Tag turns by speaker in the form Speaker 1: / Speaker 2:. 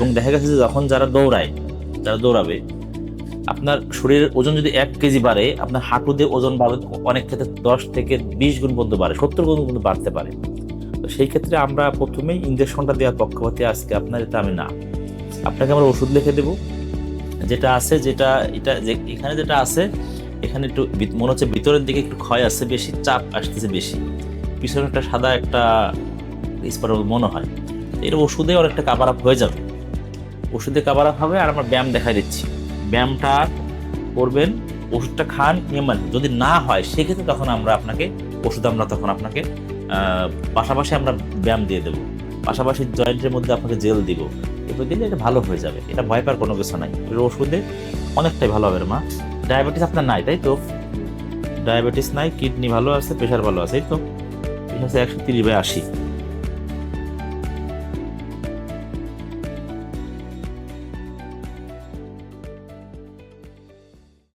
Speaker 1: এবং দেখা গেছে যে যখন যারা দৌড়ায়, যারা দৌড়াবে, আপনার শরীরের ওজন যদি এক কেজি বাড়ে, আপনার হাঁটুতে ওজন বাড়ে অনেক ক্ষেত্রে দশ থেকে বিশ গুণ পর্যন্ত বাড়ে, সত্তর গুণ পর্যন্ত বাড়তে পারে। তো সেই ক্ষেত্রে আমরা প্রথমেই ইঞ্জেকশনটা দেওয়ার পক্ষপাতি আজকে আপনার এটা আমি না। আপনাকে আমরা ওষুধ লিখে দেবো। যেটা আছে, যেটা, এটা যে, এখানে যেটা আছে, এখানে একটু মনে হচ্ছে ভিতরের দিকে একটু ক্ষয় আছে, বেশি চাপ আসতেছে বেশি। পিছনে একটা সাদা একটা স্পট মনে হয়। এর ওষুধে অনেকটা কাভার আপ হয়ে যাবে। ওষুধে আপ হবে আর আমরা ব্যায়াম দেখাই দিচ্ছি। ব্যায়ামটা করবেন, ওষুধটা খান এমন যদি না হয়, সেক্ষেত্রে তখন আমরা আপনাকে, ওষুধ আমরা তখন আপনাকে পাশাপাশি আমরা ব্যায়াম দিয়ে দেবো। পাশাপাশি জয়েন্টের মধ্যে আপনাকে জেল দিব। এগুলো দিলে এটা ভালো হয়ে যাবে। এটা ভয় পাওয়ার কোনো কিছু নাই। ওষুধে অনেকটাই ভালো হবে মা। ডায়াবেটিস আপনার নাই, তাই তো? ডায়াবেটিস নাই, কিডনি ভালো আছে, প্রেশার ভালো আছে, এই তো। প্রেশার একশো তিরিশ বাই আশি।